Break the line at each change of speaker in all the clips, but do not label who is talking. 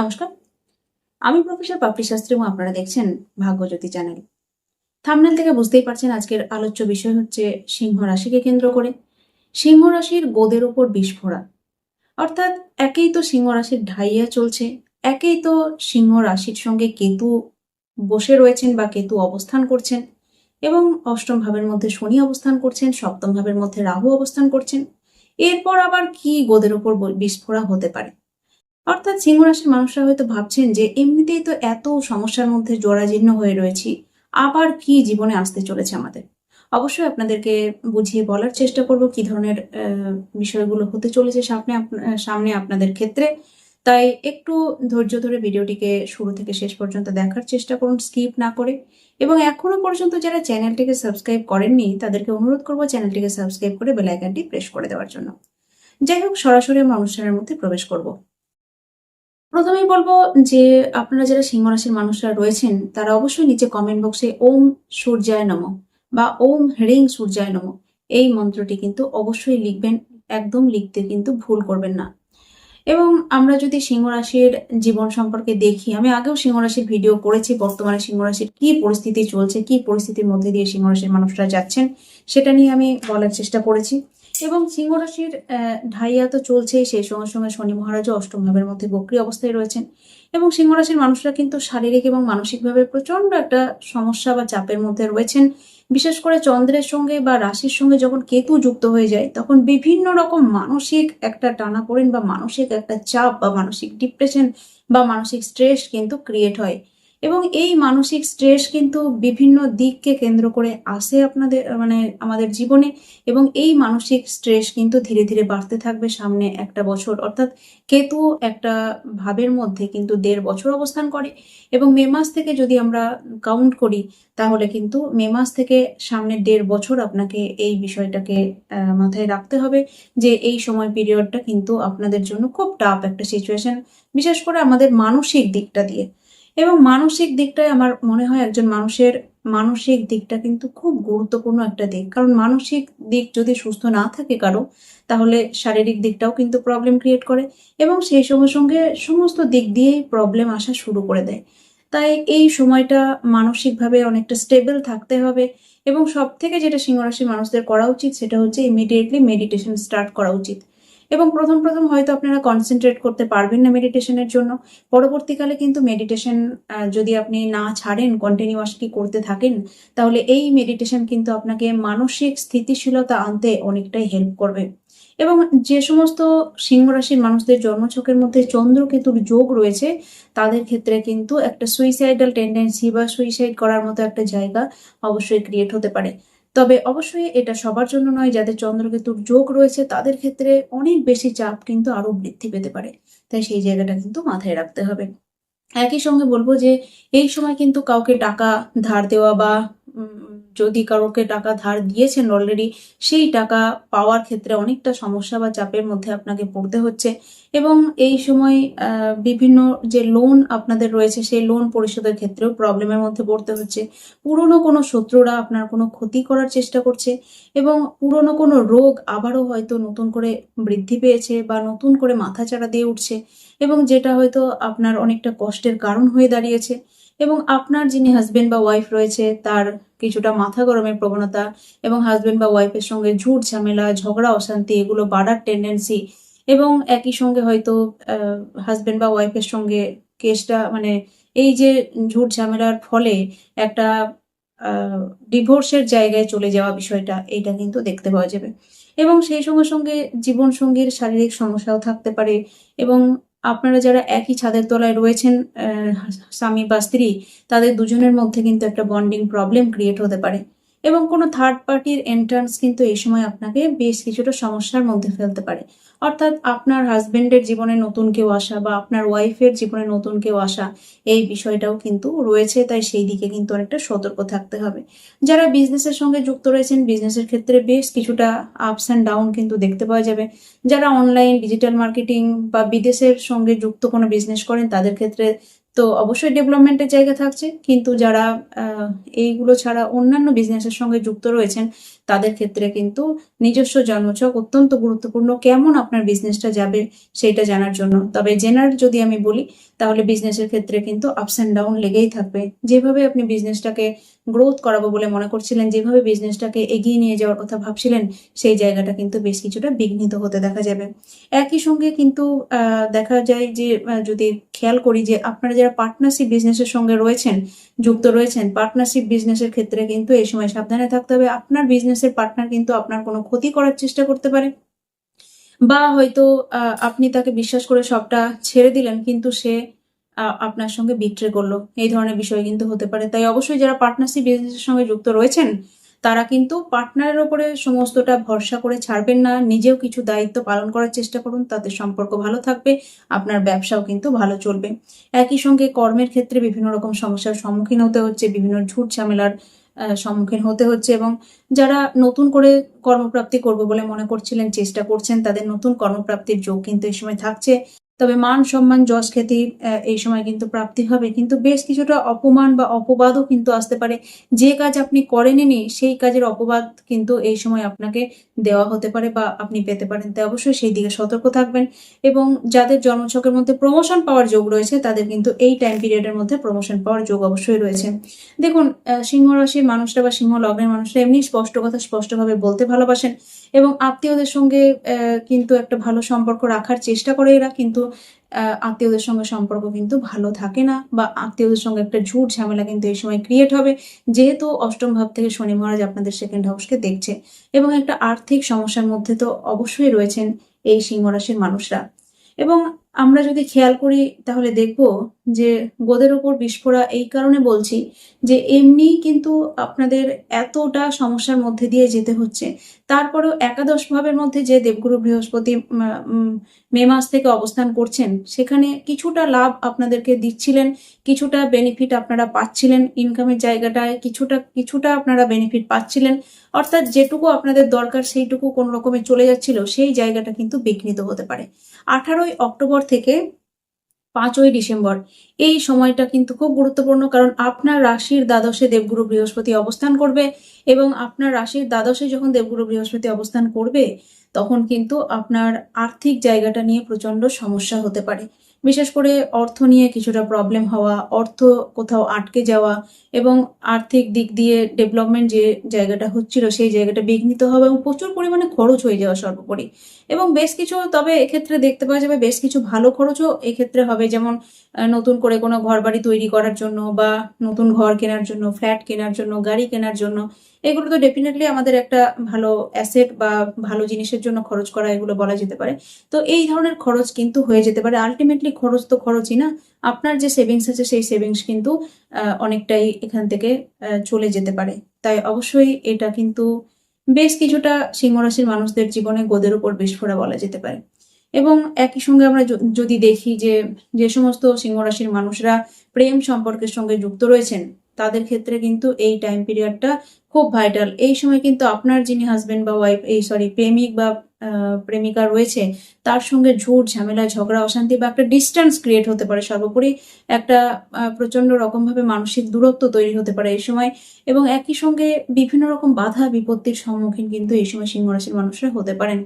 নমস্কার। আমি প্রফেসর পাপড়ি শাস্ত্রী এবং আপনারা দেখছেন ভাগ্যজ্যোতি চ্যানেল। থামনেল থেকে বুঝতেই পারছেন আজকের আলোচ্য বিষয় হচ্ছে সিংহ রাশিকে কেন্দ্র করে। সিংহ রাশির গোদের ওপর বিস্ফোরা অর্থাৎ একেই তো সিংহ রাশির ঢাইয়া চলছে, একেই তো সিংহ রাশির সঙ্গে কেতু বসে রয়েছেন বা কেতু অবস্থান করছেন এবং অষ্টম ভাবের মধ্যে শনি অবস্থান করছেন, সপ্তম ভাবের মধ্যে রাহু অবস্থান করছেন। এরপর আবার কি গোদের ওপর বিস্ফোরা হতে পারে? অর্থাৎ সিংহ রাশির মানুষরা হয়তো ভাবছেন যে এমনিতেই তো এত সমস্যার মধ্যে জরাজীর্ণ হয়ে রয়েছি, আবার কি জীবনে আসতে চলেছে আমাদের? অবশ্যই আপনাদেরকে বুঝিয়ে বলার চেষ্টা করব কি ধরনের বিষয়গুলো হতে চলেছে সামনে সামনে আপনাদের ক্ষেত্রে। তাই একটু ধৈর্য ধরে ভিডিওটিকে শুরু থেকে শেষ পর্যন্ত দেখার চেষ্টা করুন, স্কিপ না করে। এবং এখনও পর্যন্ত যারা চ্যানেলটিকে সাবস্ক্রাইব করেননি, তাদেরকে অনুরোধ করব চ্যানেলটিকে সাবস্ক্রাইব করে বেল আইকনটি প্রেস করে দেওয়ার জন্য। যাই হোক, সরাসরি আমরা অনুষ্ঠানের মধ্যে প্রবেশ করব। প্রথমেই বলব যে আপনারা যারা সিংহ রাশির মানুষরা রয়েছেন, তারা অবশ্যই নিচে কমেন্ট বক্সে ওম সূর্যায় নম বা ওম হ্রিং সূর্যায় নম এই মন্ত্রটি কিন্তু অবশ্যই লিখবেন, একদম লিখতে কিন্তু ভুল করবেন না। এবং আমরা যদি সিংহ রাশির জীবন সম্পর্কে দেখি, আমি আগেও সিংহ রাশির ভিডিও করেছি, বর্তমানে সিংহ রাশির কি পরিস্থিতি চলছে, কি পরিস্থিতির মধ্যে দিয়ে সিংহ রাশির মানুষরা যাচ্ছেন, সেটা নিয়ে আমি বলার চেষ্টা করেছি। এবং সিংহ রাশির ঢাইয়া তো চলছেই, সেই সঙ্গে সঙ্গে শনি মহারাজও অষ্টম ভাবের মধ্যে বক্রি অবস্থায় রয়েছেন। এবং সিংহ রাশির মানুষরা কিন্তু শারীরিক এবং মানসিকভাবে প্রচণ্ড একটা সমস্যা বা চাপের মধ্যে রয়েছেন। বিশেষ করে চন্দ্রের সঙ্গে বা রাশির সঙ্গে যখন কেতু যুক্ত হয়ে যায়, তখন বিভিন্ন রকম মানসিক একটা টানাপোড়েন বা মানসিক একটা চাপ বা মানসিক ডিপ্রেশন বা মানসিক স্ট্রেস কিন্তু ক্রিয়েট হয়। এবং এই মানসিক স্ট্রেস কিন্তু বিভিন্ন দিককে কেন্দ্র করে আসে আপনাদের মানে আমাদের জীবনে এবং এই মানসিক স্ট্রেস কিন্তু ধীরে ধীরে বাড়তে থাকবে সামনে একটা বছর। অর্থাৎ কেতু একটা ভাবের মধ্যে কিন্তু দেড় বছর অবস্থান করে এবং মে মাস থেকে যদি আমরা কাউন্ট করি, তাহলে কিন্তু মে মাস থেকে সামনের দেড় বছর আপনাকে এই বিষয়টাকে মাথায় রাখতে হবে যে এই সময় পিরিয়ডটা কিন্তু আপনাদের জন্য খুব টাফ একটা সিচুয়েশন বিশেষ করে আমাদের মানসিক দিকটা দিয়ে। এবং মানসিক দিকটায় আমার মনে হয় একজন মানুষের মানসিক দিকটা কিন্তু খুব গুরুত্বপূর্ণ একটা দিক। কারণ মানসিক দিক যদি সুস্থ না থাকে কারও, তাহলে শারীরিক দিকটাও কিন্তু প্রবলেম ক্রিয়েট করে এবং সেই সঙ্গে সঙ্গে সমস্ত দিক দিয়েই প্রবলেম আসা শুরু করে দেয়। তাই এই সময়টা মানসিকভাবে অনেকটা স্টেবল থাকতে হবে এবং সব থেকে যেটা সিংহরাশির মানুষদের করা উচিত সেটা হচ্ছে ইমিডিয়েটলি মেডিটেশন স্টার্ট করা উচিত। এবং প্রথম প্রথম হয়তো আপনারা কনসেন্ট্রেট করতে পারবেন না মেডিটেশনের জন্য। পরবর্তীকালে কিন্তু মেডিটেশন যদি আপনি না ছাড়েন কন্টিনিউয়াসলি করতে থাকেন, তাহলে এই মেডিটেশন কিন্তু আপনাকে মানসিক স্থিতিশীলতা আনতে অনেকটাই হেল্প করবে। এবং যে সমস্ত সিংহ রাশির মানুষদের জন্মছকের মধ্যে চন্দ্রকেতুর যোগ রয়েছে, তাদের ক্ষেত্রে কিন্তু একটা সুইসাইডাল টেন্ডেন্সি বা সুইসাইড করার মতো একটা জায়গা অবশ্যই ক্রিয়েট হতে পারে। তবে অবশ্যই এটা সবার জন্য নয়, যাদের চন্দ্রকেতুর যোগ রয়েছে তাদের ক্ষেত্রে অনেক বেশি চাপ কিন্তু আরও বৃদ্ধি পেতে পারে। তাই সেই জায়গাটা কিন্তু মাথায় রাখতে হবে। একই সঙ্গে বলব যে, এই সময় কিন্তু কাউকে টাকা ধার দেওয়া বা যদি কারোকে টাকা ধার দিয়েছেন অলরেডি সেই টাকা পাওয়ার ক্ষেত্রে অনেকটা সমস্যা বা চাপের মধ্যে আপনাকে পড়তে হচ্ছে। এবং এই সময় বিভিন্ন যে লোন আপনাদের রয়েছে, সেই লোন পরিশোধের ক্ষেত্রেও প্রবলেমের মধ্যে পড়তে হচ্ছে। পুরনো কোনো শত্রুরা আপনার কোনো ক্ষতি করার চেষ্টা করছে এবং পুরনো কোনো রোগ আবারও হয়তো নতুন করে বৃদ্ধি পেয়েছে বা নতুন করে মাথাচাড়া দিয়ে উঠছে এবং যেটা হয়তো আপনার অনেকটা কষ্টের কারণ হয়ে দাঁড়িয়েছে। এবং আপনার যিনি হাজবেন্ড বা ওয়াইফ রয়েছে, তার কিছুটা মাথা গরমের প্রবণতা এবং হাজবেন্ড বা ওয়াইফের সঙ্গে ঝুট ঝামেলা, ঝগড়া, অশান্তি, এগুলো বাড়ার টেন্ডেন্সি এবং একই সঙ্গে হয়তো হাজবেন্ড বা ওয়াইফের সঙ্গে কেসটা মানে এই যে ঝুট ঝামেলার ফলে একটা ডিভোর্সের জায়গায় চলে যাওয়া বিষয়টা, এইটা কিন্তু দেখতে পাওয়া যাবে। এবং সেই সঙ্গে সঙ্গে জীবন সঙ্গীর শারীরিক সমস্যাও থাকতে পারে এবং আপনারা যারা একই ছাদের তলায় রয়েছেন স্বামী বা স্ত্রী, তাদের দুজনের মধ্যে কিন্তু একটা বন্ডিং প্রবলেম ক্রিয়েট হতে পারে। এবং কোনো থার্ড পার্টির এন্ট্রান্স কিন্তু এই সময় আপনাকে বেশ কিছুটা সমস্যার মধ্যে ফেলতে পারে। অর্থাৎ আপনার হাজবেন্ডের জীবনে নতুন কেউ আসা বা আপনার ওয়াইফের জীবনে নতুন কেউ আসা, এই বিষয়টাও কিন্তু রয়েছে, তাই সেই দিকে কিন্তু অনেকটা সতর্ক থাকতে হবে। যারা বিজনেসের সঙ্গে যুক্ত রয়েছেন বিজনেসের ক্ষেত্রে বেশ কিছুটা আপস অ্যান্ড ডাউন কিন্তু দেখতে পাওয়া যাবে। যারা অনলাইন ডিজিটাল মার্কেটিং বা বিদেশের সঙ্গে যুক্ত কোনো বিজনেস করেন, তাদের ক্ষেত্রে তো অবশ্যই ডেভেলপমেন্টের জায়গা থাকছে। কিন্তু যারা এইগুলো ছাড়া অন্যান্য বিজনেসের সঙ্গে যুক্ত রয়েছেন, তাদের ক্ষেত্রে কিন্তু নিজস্ব জন্মছক অত্যন্ত গুরুত্বপূর্ণ। কেমন আপনার বিজনেসটা যাবে সেইটা জানার জন্য। তবে জেনার যদি আমি বলি, তাহলে বিজনেসের ক্ষেত্রে কিন্তু আপস অ্যান্ড ডাউন লেগেই থাকবে। যেভাবে আপনি বিজনেসটাকে গ্রোথ করাবো বলে মনে করছিলেন, যেভাবে বিজনেসটাকে এগিয়ে নিয়ে যাওয়ার কথা ভাবছিলেন, সেই জায়গাটা কিন্তু বেশ কিছুটা বিঘ্নিত হতে দেখা যাবে। একই সঙ্গে কিন্তু দেখা যায় যে যদি খেয়াল করি যে, আপনারা যারা পার্টনারশিপ বিজনেসের সঙ্গে রয়েছেন, যুক্ত রয়েছেন পার্টনারশিপ বিজনেসের ক্ষেত্রে কিন্তু এই সময় সাবধানে থাকতে হবে। আপনার বিজনেসের পার্টনার কিন্তু আপনার কোনো ক্ষতি করার চেষ্টা করতে পারে। বা হয়তো আপনি তাকে বিশ্বাস করে সবটা ছেড়ে দিলেন, কিন্তু সে আপনার সঙ্গে বিট্রে করল। এই ধরনের বিষয় কিন্তু হতে পারে। তাই অবশ্যই যারা পার্টনারশিপ বিজনেসের সঙ্গে যুক্ত রয়েছেন, তারা কিন্তু পার্টনারের ওপরে সমস্তটা ভরসা করে ছাড়বেন না। নিজেও কিছু দায়িত্ব পালন করার চেষ্টা করুন, তাতে সম্পর্ক ভালো থাকবে, আপনার ব্যবসাও কিন্তু ভালো চলবে। একই সঙ্গে কর্মের ক্ষেত্রে বিভিন্ন রকম সমস্যার সম্মুখীন হতে হচ্ছে, বিভিন্ন ঝুট ঝামেলার সম্মুখীন হতে হচ্ছে এবং যারা নতুন করে কর্মপ্রাপ্তি করবে বলে মনে করছিলেন, চেষ্টা করছেন, তাদের নতুন কর্মপ্রাপ্তির যোগ কিন্তু এই সময় থাকছে। তবে মান সম্মান যশ খ্যাতি এই সময় কিন্তু প্রাপ্তি হবে। কিন্তু বেশ কিছুটা অপমান বা অপবাদও কিন্তু আসতে পারে। যে কাজ আপনি করেননি, সেই কাজের অপবাদ কিন্তু এই সময় আপনাকে দেওয়া হতে পারে বা আপনি পেতে পারেন। তাই অবশ্যই সেই দিকে সতর্ক থাকবেন। এবং যাদের জন্মছকের মধ্যে প্রমোশন পাওয়ার যোগ রয়েছে, তাদের কিন্তু এই টাইম পিরিয়ডের মধ্যে প্রমোশন পাওয়ার যোগ অবশ্যই রয়েছে। দেখুন সিংহ রাশির মানুষরা বা সিংহ লগ্নের মানুষরা এমনি স্পষ্ট কথা স্পষ্টভাবে বলতে ভালোবাসেন। এবং আত্মীয়দের সঙ্গে কিন্তু একটা ভালো সম্পর্ক রাখার চেষ্টা করে এরা। কিন্তু আত্মীয়দের সঙ্গে সম্পর্ক কিন্তু ভালো থাকে না বা আত্মীয়দের সঙ্গে একটা ঝুট ঝামেলা কিন্তু এই সময় ক্রিয়েট হবে। যেহেতু অষ্টম ভাব থেকে শনি মহারাজ আপনাদের সেকেন্ড হাউসকে দেখছে এবং একটা আর্থিক সমস্যার মধ্যে তো অবশ্যই রয়েছেন এই সিংহ রাশির মানুষরা। এবং আমরা যদি খেয়াল করি, তাহলে দেখব যে গোদের ওপর বিস্ফোরা এই কারণে বলছি যে এমনি কিন্তু আপনাদের এতটা সমস্যার মধ্যে দিয়ে যেতে হচ্ছে। তারপরেও একাদশ ভাবের মধ্যে যে দেবগুরু বৃহস্পতি মে মাস থেকে অবস্থান করছেন, সেখানে কিছুটা লাভ আপনাদেরকে দিচ্ছিলেন, কিছুটা বেনিফিট আপনারা পাচ্ছিলেন ইনকামের জায়গাটায় কিছুটা কিছুটা আপনারা বেনিফিট পাচ্ছিলেন। অর্থাৎ যেটুকু আপনাদের দরকার সেইটুকু কোনো রকমে চলে যাচ্ছিল, সেই জায়গাটা কিন্তু বিঘ্নিত হতে পারে। আঠারোই অক্টোবর থেকে পাঁচই ডিসেম্বর, এই সময়টা কিন্তু খুব গুরুত্বপূর্ণ কারণ আপনার রাশির দ্বাদশে দেবগুরু বৃহস্পতি অবস্থান করবে এবং আপনার রাশির দ্বাদশে যখন দেবগুরু বৃহস্পতি অবস্থান করবে তখন কিন্তু আপনার আর্থিক জায়গাটা নিয়ে প্রচণ্ড সমস্যা হতে পারে। বিশেষ করে অর্থ নিয়ে কিছুটা প্রবলেম হওয়া, অর্থ কোথাও আটকে যাওয়া এবং আর্থিক দিক দিয়ে ডেভেলপমেন্ট যে জায়গাটা হচ্ছিল সেই জায়গাটা বিঘ্নিত হওয়া এবং প্রচুর পরিমাণে খরচ হয়ে যাওয়া সর্বোপরি। এবং বেশ কিছু, তবে এক্ষেত্রে দেখতে পাওয়া যাবে বেশ কিছু ভালো খরচও এক্ষেত্রে হবে। যেমন নতুন করে কোনো ঘর বাড়ি তৈরি করার জন্য বা নতুন ঘর কেনার জন্য ফ্ল্যাট কেনার জন্য, গাড়ি কেনার জন্য এগুলো তো ডেফিনেটলি আমাদের একটা ভালো অ্যাসেট বা ভালো জিনিসের জন্য খরচ করা এগুলো বলা যেতে পারে। তো এই ধরনের খরচ কিন্তু হয়ে যেতে পারে। আলটিমেটলি খরচ তো খরচই না। আপনার যে সেভিংস আছে, সেই সেভিংস কিন্তু অনেকটাই এখান থেকে চলে যেতে পারে। তাই অবশ্যই এটা কিন্তু বেশ কিছুটা সিংহরাশির মানুষদের জীবনে গোদের উপর বিস্ফোরা বলা যেতে পারে। এবং একই সঙ্গে আমরা যদি দেখি যে যে সমস্ত সিংহরাশির মানুষরা প্রেম সম্পর্কের সঙ্গে যুক্ত রয়েছেন তাদের ক্ষেত্রে কিন্তু এই টাইম পিরিয়ডটা খুব ভাইটাল এই সময় কিন্তু আপনার যিনি হাজবেন্ড বা ওয়াইফ এই সরি প্রেমিক বা প্রেমিকা রয়েছে, তার সঙ্গে ঝুট, ঝামেলা, ঝগড়া, অশান্তি বা একটা ডিস্টেন্স ক্রিয়েট হতে পারে। সর্বোপরি একটা প্রচণ্ড রকমভাবে মানসিক দূরত্ব তৈরি হতে পারে এই সময়। এবং একই সঙ্গে বিভিন্ন রকম বাধা বিপত্তির সম্মুখীন কিন্তু এই সময় সিংহ রাশির মানুষরা হতে পারেন।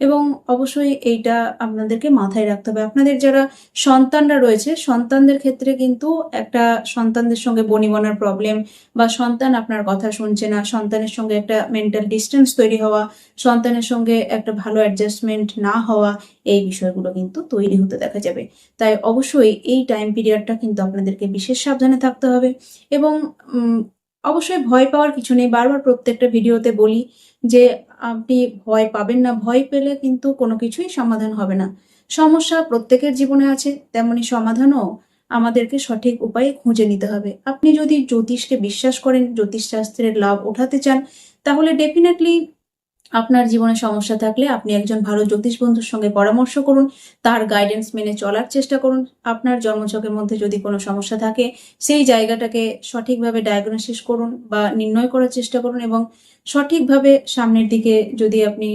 এবং অবশ্যই এইটা আপনাদেরকে মাথায় রাখতে হবে। আপনাদের যারা সন্তানরা রয়েছে, সন্তানদের ক্ষেত্রে কিন্তু একটা সন্তানদের সঙ্গে বনিবনার প্রবলেম বা সন্তান আপনার কথা শুনছে না, সন্তানের সঙ্গে একটা মেন্টাল ডিস্টেন্স তৈরি হওয়া, সন্তানের সঙ্গে একটা ভালো অ্যাডজাস্টমেন্ট না হওয়া, এই বিষয়গুলো কিন্তু তৈরি হতে দেখা যাবে। তাই অবশ্যই এই টাইম পিরিয়ডটা কিন্তু আপনাদেরকে বিশেষ সাবধানে থাকতে হবে এবং অবশ্যই ভয় পাওয়ার কিছু নেই। বারবার প্রত্যেকটা ভিডিওতে বলি যে, আপনি ভয় পাবেন না। ভয় পেলে কিন্তু কোনো কিছুই সমাধান হবে না। সমস্যা প্রত্যেকের জীবনে আছে, তেমনি সমাধানও আমাদেরকে সঠিক উপায়ে খুঁজে নিতে হবে। আপনি যদি জ্যোতিষকে বিশ্বাস করেন, জ্যোতিষশাস্ত্রের লাভ ওঠাতে চান, তাহলে ডেফিনেটলি আপনার জীবনে সমস্যা থাকলে আপনি একজন ভালো জ্যোতিষ বন্ধুর সঙ্গে পরামর্শ করুন, তার গাইডেন্স মেনে চলার চেষ্টা করুন। আপনার জন্মছকের মধ্যে যদি কোনো সমস্যা থাকে, সেই জায়গাটাকে সঠিকভাবে ডায়াগনোসিস করুন বা নির্ণয় করার চেষ্টা করুন এবং সঠিকভাবে সামনের দিকে যদি আপনি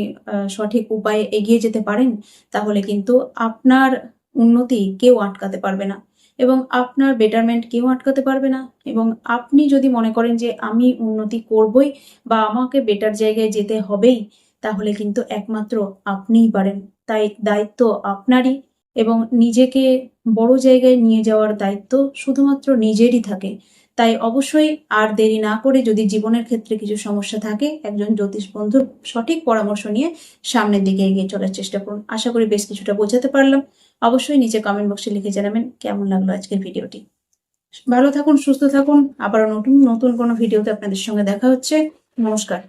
সঠিক উপায়ে এগিয়ে যেতে পারেন, তাহলে কিন্তু আপনার উন্নতি কেউ আটকাতে পারবে না। এবং আপনার বেটারমেন্ট কেউ আটকাতে পারবে না। এবং আপনি যদি মনে করেন যে আমি উন্নতি করবই বা আমাকে বেটার জায়গায় যেতে হবেই, তাহলে কিন্তু একমাত্র আপনিই পারেন। তাই দায়িত্ব আপনারই এবং নিজেকে বড় জায়গায় নিয়ে যাওয়ার দায়িত্ব শুধুমাত্র নিজেরই থাকে। তাই অবশ্যই আর দেরি না করে যদি জীবনের ক্ষেত্রে কিছু সমস্যা থাকে, একজন জ্যোতিষ বন্ধুর সঠিক পরামর্শ নিয়ে সামনের দিকে এগিয়ে চলার চেষ্টা করুন। আশা করি বেশ কিছুটা বোঝাতে পারলাম। অবশ্যই নিচে কমেন্ট বক্সে লিখে জানাবেন কেমন লাগল আজকের ভিডিওটি। ভালো থাকুন, সুস্থ থাকুন। আবারও নতুন নতুন কোনো ভিডিওতে আপনাদের সঙ্গে দেখা হচ্ছে। নমস্কার।